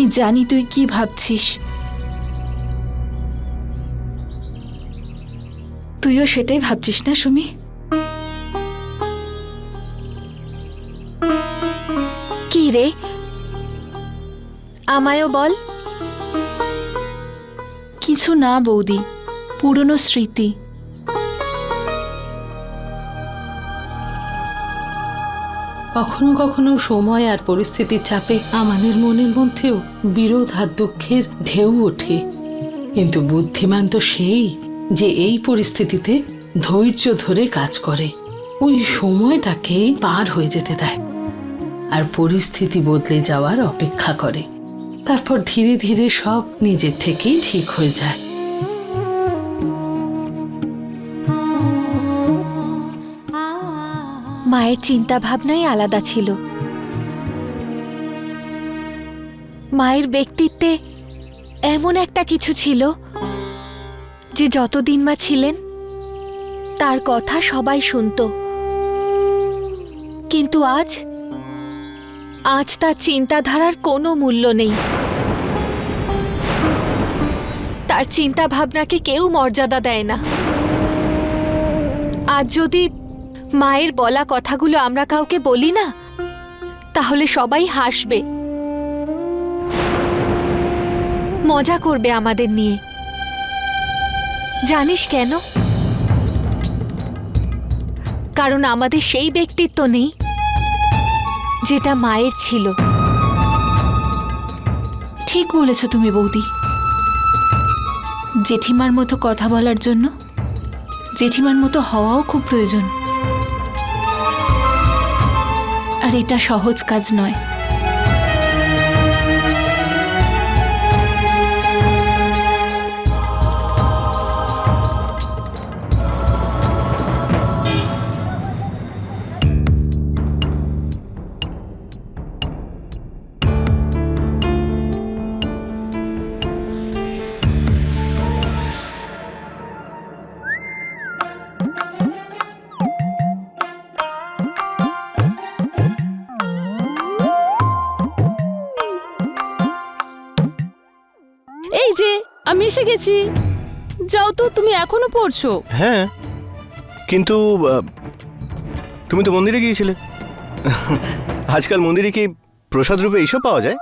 আমি জানি তুই কি ভাবছিস। তুইও সেটাই ভাবছিস না সুমি? কি রে? আমায়ও বল। কিছু না বৌদি পুরনো স্মৃতি। কখনো কখনো সময় আর পরিস্থিতির চাপে আমাদের মনের মধ্যেও বিরোধ আর দুঃখের ঢেউ ওঠে। কিন্তু বুদ্ধিমান তো সেই যে এই পরিস্থিতিতে ধৈর্য ধরে কাজ করে। ওই সময়টাকে পার হয়ে যেতে দেয় আর পরিস্থিতি বদলে যাওয়ার অপেক্ষা করে। তারপর ধীরে ধীরে সব নিজের থেকেই ঠিক হয়ে যায়। মায়ের চিন্তা ভাবনাই আলাদা ছিল। মায়ের ব্যক্তিত্বে এমন একটা কিছু ছিল যে যতদিন মা ছিলেন, তার কথা সবাই শুনতো। কিন্তু আজ আজ তার চিন্তাধারার কোনো মূল্য নেই। তার চিন্তা ভাবনাকে কেউ মর্যাদা দেয় না। আজ যদি মায়ের বলা কথাগুলো আমরা কাউকে বলি না? তাহলে সবাই হাসবে। মজা করবে আমাদের নিয়ে। জানিস কেন? কারণ আমাদের সেই ব্যক্তিত্ব নেই, যেটা মায়ের ছিল। ঠিক বলেছ তুমি বৌদি। জেঠিমার মতো কথা বলার জন্য জেঠিমার মতো হওয়াও খুব প্রয়োজন। আর এটা সহজ কাজ নয়। এসে গেছি। যাও তো তুমি এখনও পড়ছো। হ্যাঁ কিন্তু আহ, তুমি তো মন্দিরে গিয়েছিলে। আজকাল মন্দিরে কি প্রসাদ রূপে এইসব পাওয়া যায়?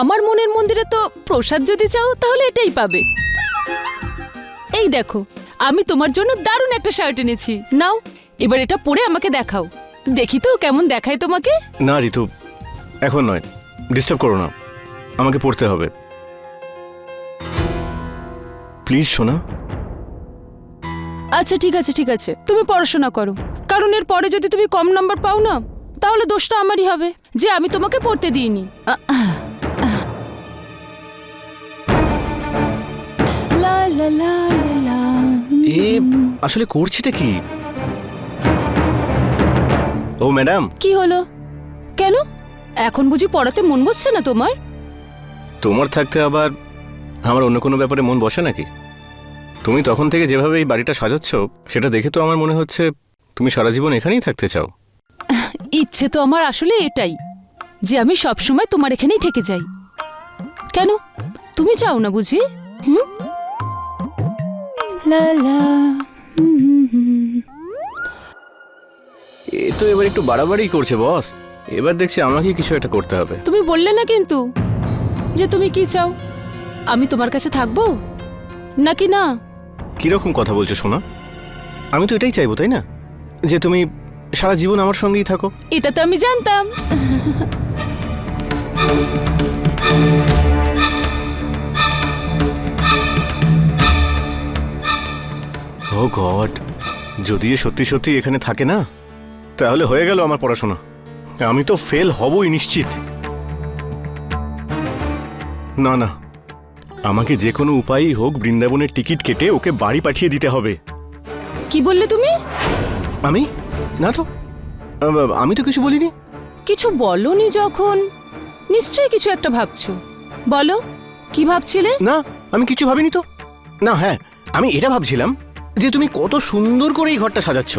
আমার মনের মন্দিরে তো প্রসাদ যদি চাও তাহলে এটাই পাবে। এই দেখো আমি তোমার জন্য দারুণ একটা শার্ট এনেছি। নাও এবার এটা পরে আমাকে দেখাও। দেখি তো কেমন দেখায় তোমাকে? না ঋতু এখন নয়। ডিস্টার্ব করো না। আমাকে পড়তে হবে। প্লিজ শোনা আচ্ছা ঠিক আছে ঠিক আছে। তুমি পড়াশোনা করো। কারণ এর পরে যদি তুমি কম নাম্বার পাও না তাহলে দোষটা আমারই হবে যে আমি তোমাকে পড়তে দিইনি। এ আসলে করছিটা কি? ও ম্যাডাম। কি হলো? কেন? এখন বুঝি পড়াতে মন বসছে না তোমার? তোমার থাকতে আবার আমার অন্য কোনো ব্যাপারে মন বসে নাকি? তুমি তখন থেকে যেভাবে এই বাড়িটা সাজাচ্ছ সেটা দেখে তো আমার মনে হচ্ছে তুমি সারা জীবন এখানেই থাকতে চাও। ইচ্ছে তো আমার আসলে এটাই যে আমি সব সময় তোমার এখানেই থেকে যাই। কেন? তুমি চাও না বুঝি? হুম? লা লা। এ তো এবার একটু বাড়াবাড়ি করছে বস। এবার দেখছি আমাকে কিছু একটা করতে হবে। তুমি বললে না কিন্তু যে তুমি কি চাও? আমি তোমার কাছে থাকব? নাকি না? কীরকম কথা বলছো শোনা আমি তো এটাই চাইব তাই না? যে তুমি সারা জীবন আমার সঙ্গেই থাকো। এটা তো আমি জানতাম। ও গড যদি এ সত্যি সত্যি এখানে থাকে না তাহলে হয়ে গেল আমার পড়াশোনা। আমি তো ফেল হবই নিশ্চিত। না না আমাকে যে কোনো উপায়ই হোক বৃন্দাবনের টিকিট কেটে ওকে বাড়ি পাঠিয়ে দিতে হবে। কি বললে তুমি? আমি? না তো। আ- আমি তো কিছু বলিনি। কিছু বলনি যখন? নিশ্চয়ই কিছু একটা ভাবছ। বলো কি ভাবছিলে? না আমি কিছু ভাবিনি তো। না হ্যাঁ আমি এটা ভাবছিলাম যে তুমি কত সুন্দর করে এই ঘরটা সাজাচ্ছ।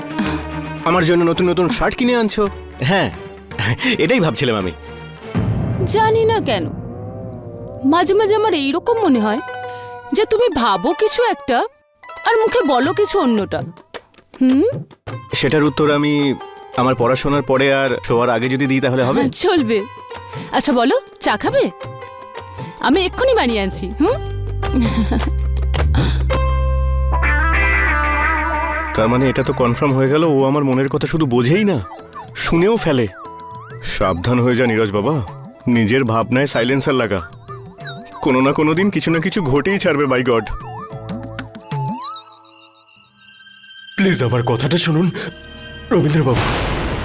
আমার জন্য নতুন নতুন শার্ট কিনে আনছো। হ্যাঁ এটাই ভাবছিলাম আমি। জানি না কেন। মাঝে মাঝে আমার এইরকম মনে হয় যে তুমি ভাবো কিছু একটা আর মুখে বলো কিছু অন্যটা। হুম? সেটার উত্তর আমি আমার পড়াশোনার পরে আর শোয়ার আগে যদি দিই তাহলে হবে? চলবে। আচ্ছা বলো চা খাবে? আমি এক্ষুনি বানিয়ে আনছি হুম? তার মানে এটা তো কনফার্ম হয়ে গেল ও আমার মনের কথা শুধু বোঝেই না শুনেও ফেলে। সাবধান হয়ে যা নীরজ বাবা নিজের ভাবনায় সাইলেন্সার লাগা। কোনো না কোনো দিন কিছু না কিছু ঘটেই ছাড়বে বাই গড প্লিজ আমার কথাটা শুনুন। রবীন্দ্রবাবু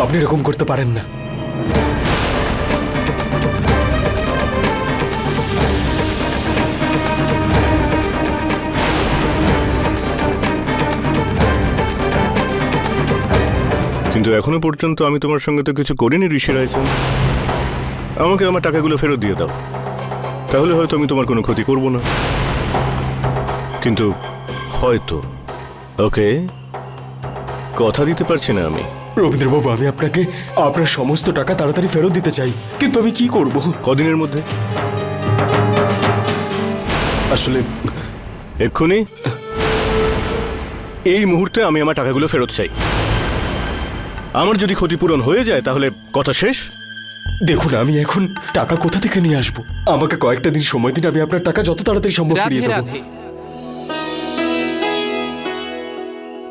আপনি এরকম করতে পারেন না। কিন্তু এখনও পর্যন্ত আমি তোমার সঙ্গে তো কিছু করিনি ঋষি রায়ছেন আমাকে আমার টাকাগুলো ফেরত দিয়ে দাও। তাহলে হয়তো আমি তোমার কোনো ক্ষতি করব না। কিন্তু হয়তো। ওকে? কথা দিতে পারছি না আমি। রবীন্দ্রবাবু আমি আপনাকে আপনার সমস্ত টাকা তাড়াতাড়ি ফেরত দিতে চাই। কিন্তু আমি কি করব? কদিনের মধ্যে? আসলে এক্ষুনি? এই মুহূর্তে আমি আমার টাকাগুলো ফেরত চাই। আমার যদি ক্ষতিপূরণ হয়ে যায় তাহলে কথা শেষ? দেখুন আমি এখন টাকা কোথা থেকে নিয়ে আসব? আমাকে কয়েকটা দিন সময় দিন আমি আপনার টাকা যত তাড়াতাড়ি সম্ভব ফিরিয়ে দেবো। রাধে।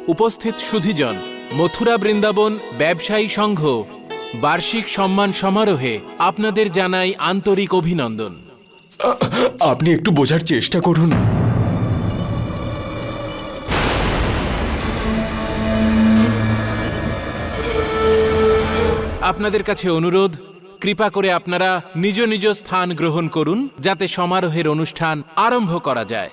উপস্থিত সুধিজন মথুরা বৃন্দাবন ব্যবসায়ী সংঘ বার্ষিক সম্মান সমারোহে আপনাদের জানাই আন্তরিক অভিনন্দন। আপনি একটু বোঝার চেষ্টা করুন। আপনাদের কাছে অনুরোধ কৃপা করে আপনারা নিজ নিজ স্থান গ্রহণ করুন, যাতে সমারোহের অনুষ্ঠান আরম্ভ করা যায়।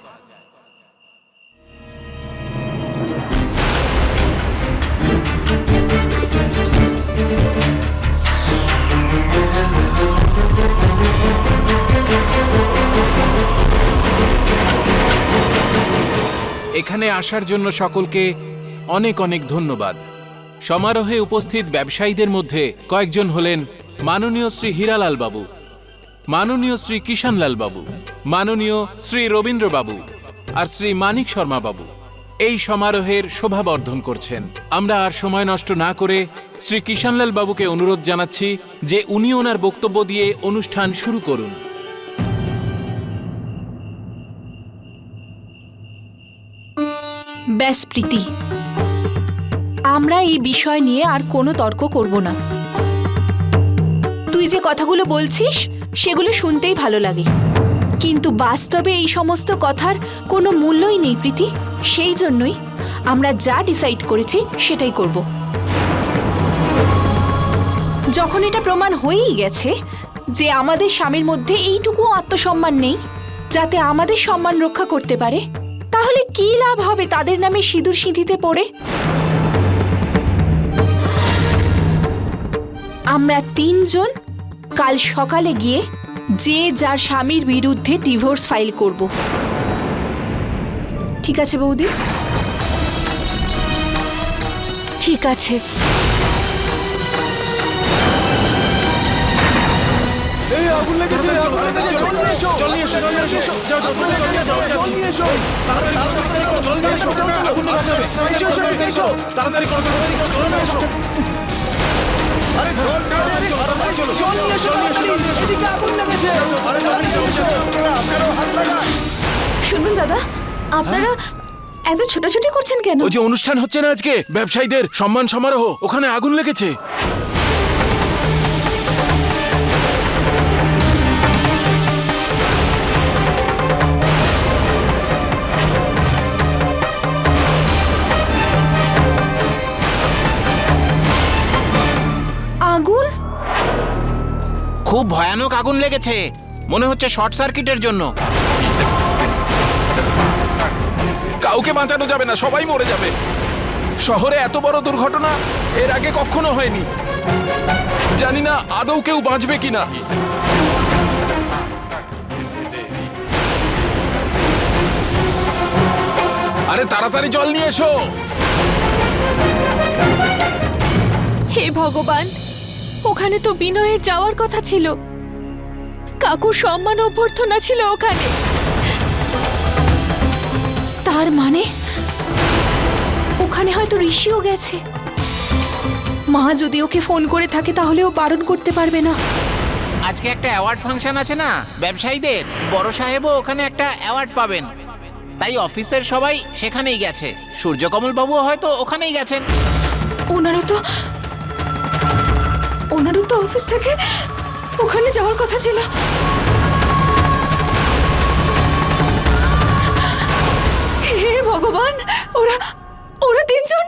এখানে আসার জন্য সকলকে অনেক অনেক ধন্যবাদ। সমারোহে উপস্থিত ব্যবসায়ীদের মধ্যে কয়েকজন হলেন মাননীয় শ্রী হীরালাল বাবু। মাননীয় শ্রী কিষানলাল বাবু। মাননীয় শ্রী রবীন্দ্র বাবু। আর শ্রী মানিক শর্মা বাবু। এই সমারোহের শোভাবর্ধন করছেন। আমরা আর সময় নষ্ট না করে শ্রী কিষানলাল বাবুকে অনুরোধ জানাচ্ছি যে উনি ওনার বক্তব্য দিয়ে অনুষ্ঠান শুরু করুন। ব্যাস, প্রীতি। আমরা এই বিষয় নিয়ে আর কোনো তর্ক করব না। তুই যে কথাগুলো বলছিস, সেগুলো শুনতেই ভালো লাগে। কিন্তু বাস্তবে এই সমস্ত কথার কোনো মূল্যই নেই, প্রীতি। সেই জন্যই আমরা যা ডিসাইড করেছি, সেটাই করব। যখন এটা প্রমাণ হয়েই গেছে যে আমাদের স্বামীর মধ্যে এইটুকু আত্মসম্মান নেই, যাতে আমাদের সম্মান রক্ষা করতে পারে, তাহলে কি লাভ হবে তাদের নামে সিঁদুর সিঁথিতে পড়ে? আমরা তিনজন কাল সকালে গিয়ে যে যার স্বামীর বিরুদ্ধে ডিভোর্স ফাইল করব ঠিক আছে বৌদি ঠিক আছে শুনুন দাদা আপনারা এত ছোটাছুটি করছেন কেন? ওই যে অনুষ্ঠান হচ্ছে না আজকে ব্যবসায়ীদের সম্মান সমারোহ ওখানে আগুন লেগেছে। খুব ভয়ানক আগুন লেগেছে। মনে হচ্ছে শর্ট সার্কিটের জন্য। কাউকে বাঁচানো যাবে না সবাই মরে যাবে। শহরে এত বড় দুর্ঘটনা এর আগে কখনো হয়নি। জানি না আদৌ কেউ বাঁচবে কিনা। আরে তাড়াতাড়ি জল নিয়ে এসো। হে ভগবান ওখানে তো বিনয়ের যাওয়ার কথা ছিল। কাকুর সম্মান অভ্যর্থনা ছিল ওখানে। তার মানে? ওখানে হয়তো ঋষিও গেছে। মা যদি ওকে ফোন করে থাকে তাহলে ও বারণ করতে পারবে না। আজকে একটা অ্যাওয়ার্ড ফাংশন আছে না? ব্যবসায়ীদের। বড় সাহেবও ওখানে একটা অ্যাওয়ার্ড পাবেন। তাই অফিসের সবাই সেখানেই গেছে। সূর্যকমল বাবুও হয়তো ওখানেই গেছেন। ওনারও তো তো অফিস থেকে ওখানে যাওয়ার কথা ছিল। হে ভগবান ওরা ওরা তিনজন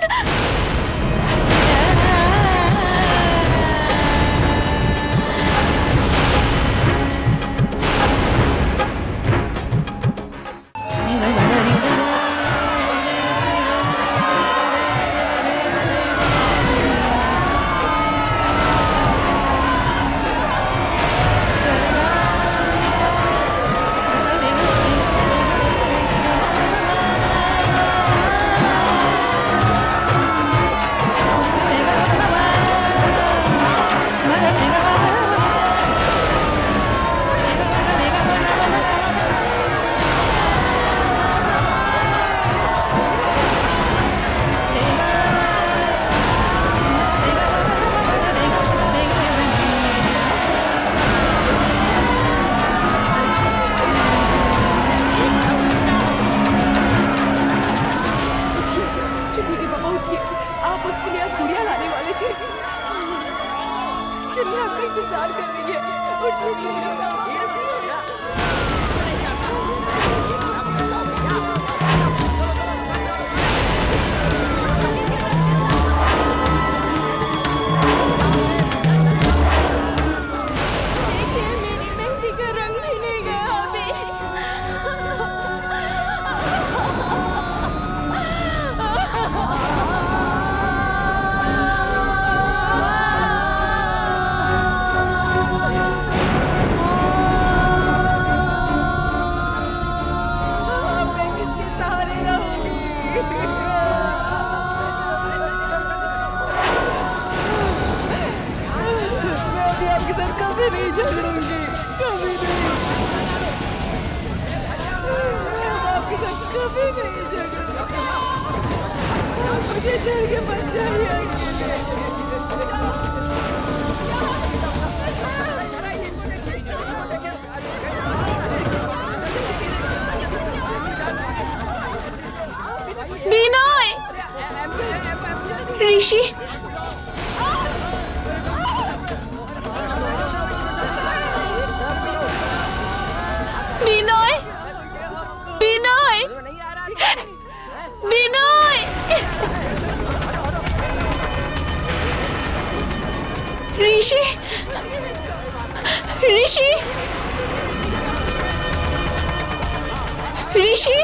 ঋষি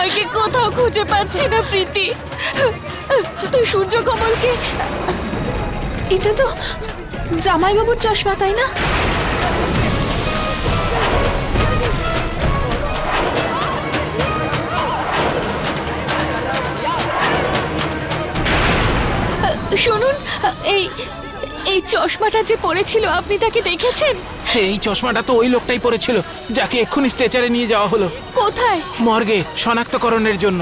বিনয়কে কোথাও খুঁজে পাচ্ছি না, প্রীতি। তুই সূর্য কমলকে এটা তো জামাইবাবুর চশমা, তাই না? শুনুন, এই এই চশমাটা যে পড়েছিল আপনি তাকে দেখেছেন? এই চশমাটা তো ওই লোকটাই পরেছিল যাকে এক্ষুনি স্ট্রেচারে নিয়ে যাওয়া হলো। কোথায়? মর্গে শনাক্তকরণের জন্য।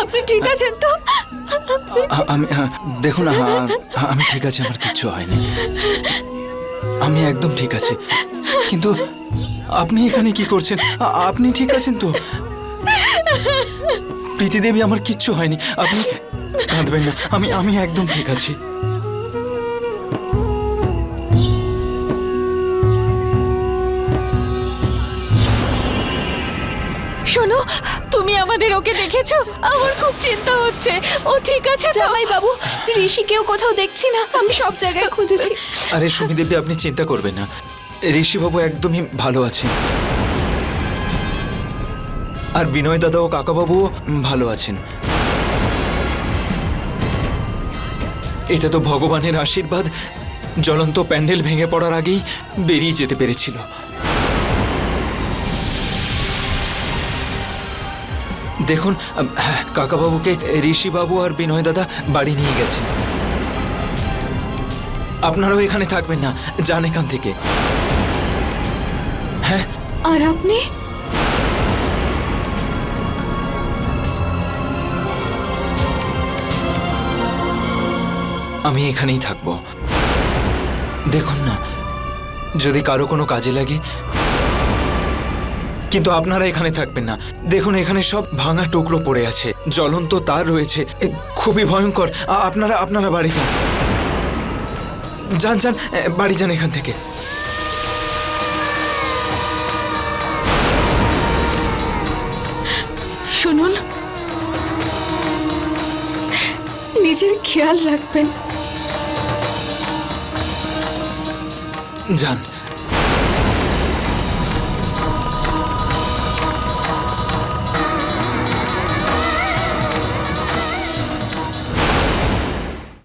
আপনি ঠিক আছেন তো? আমি দেখুন আমি ঠিক আছে, আমার কিচ্ছু হয়নি। আমি একদম ঠিক আছি। কিন্তু আপনি এখানে কি করছেন? আপনি ঠিক আছেন তো? প্রীতি দেবী আমার কিচ্ছু হয়নি। আপনি কাঁদবেন না, আমি আমি একদম ঠিক আছি। শোনো, তুমি আমাদের ওকে দেখেছ? আমার খুব চিন্তা ও ঠিক আছে জামাই বাবু ঋষিকেও কোথাও দেখছি না। আমি সব জায়গায় খুঁজেছি। আরে সুমি দেবী আপনি চিন্তা করবেন না। ঋষিবাবু একদমই ভালো আছেন। আর বিনয় দাদা ও কাকাবাবুও ভালো আছেন। এটা তো ভগবানের আশীর্বাদ। জ্বলন্ত প্যান্ডেল ভেঙে পড়ার আগেই বেরিয়ে যেতে পেরেছিল। দেখুন হ্যাঁ, কাকাবাবুকে ঋষিবাবু আর বিনয় দাদা বাড়ি নিয়ে গেছেন আপনারাও এখানে থাকবেন না যান এখান থেকে। হ্যাঁ। আর আপনি? আমি এখানেই থাকব। দেখুন না যদি কারও কোনো কাজে লাগে কিন্তু আপনারা এখানে থাকবেন না। দেখুন এখানে সব ভাঙা টুকরো পড়ে আছে। জ্বলন্ত তার রয়েছে। খুবই ভয়ঙ্কর। আপনারা আপনারা বাড়ি যান। যান যান বাড়ি যান এখান থেকে। শুনুন। নিজের খেয়াল রাখবেন। যান।